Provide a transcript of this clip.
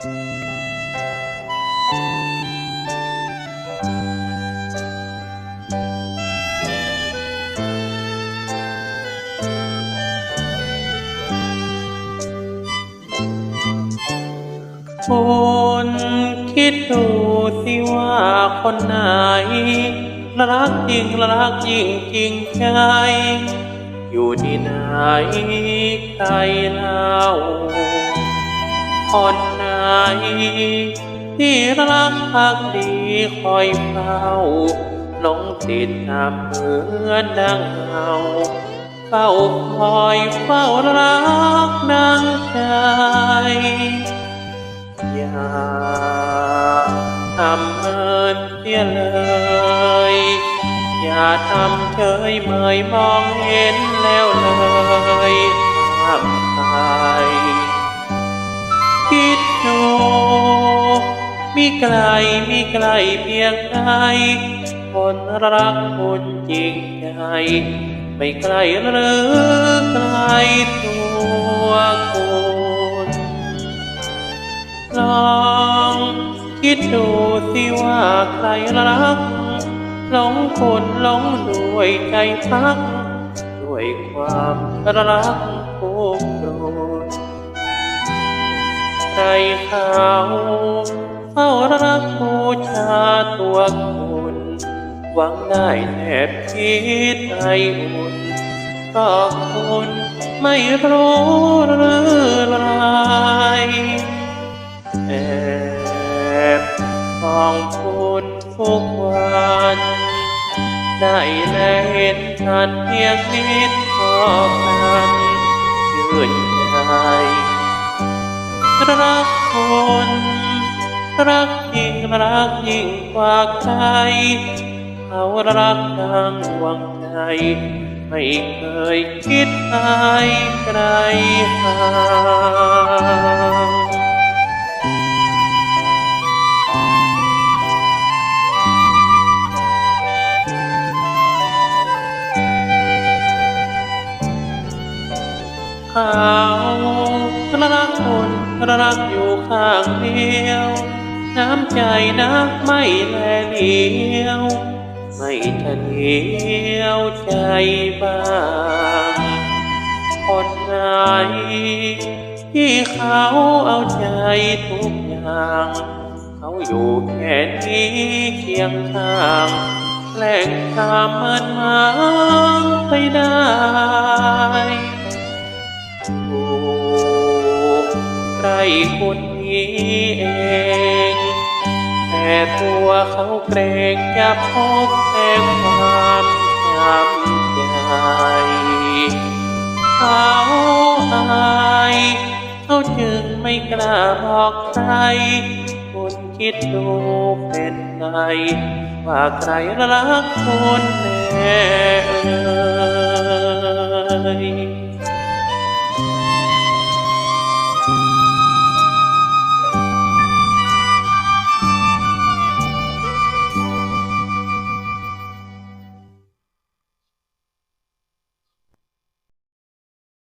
คุณคิดดูสิว่าคนไหน รักจริงรักจริงจริงใจ อยู่ที่ไหนใครเล่าคนไหน ที่รักพักดีคอยเฝ้าหลงติดตามเหมือนดังเงาเฝ้าคอยเฝ้ารักดังใจอย่าทำเมินเสียเลย อย่าทำเฉยเมยมองเห็นแล้ว มีไกลมีไกลเพียงใดคนรักคนจริงใจไม่ไกลหรือไกลตัวคุณลองคิดดูสิว่าใครรักหลงคนหลงด้วยใจพัก ด้วยความรักผูกโดใครเขา เฝ้ารักบูชาตัวคุณ หวังได้แนบคิดให้อุ่นก็คุณไม่รู้หรือไรแอบมองคุณทุกวันได้แลเห็นทันเพียงนิดก็กันชื่นใจรักคน รักจริงรักยิ่งกว่าใครเขารักดังหวังใจ ไม่เคยคิดให้ใครห่างเขารักคนรักอยู่ข้างเดียวำใจนักไม่แลเหลียว ไม่จะเหนียวใจบ้างคนไหนที่เขาเอาใจทุกอย่าง เขาอยู่แค่นี้เคียงข้างแกล้งทำมันมาไปได้ถูกใครคนนี้เอง แต่ตัวเขาเกรงจะพบแต่ความทำใจเขาอายเขาจึงไม่กล้าบอกใคร คุณคิดดูเป็นไง ว่าใครรักคุณแน่เอ่ย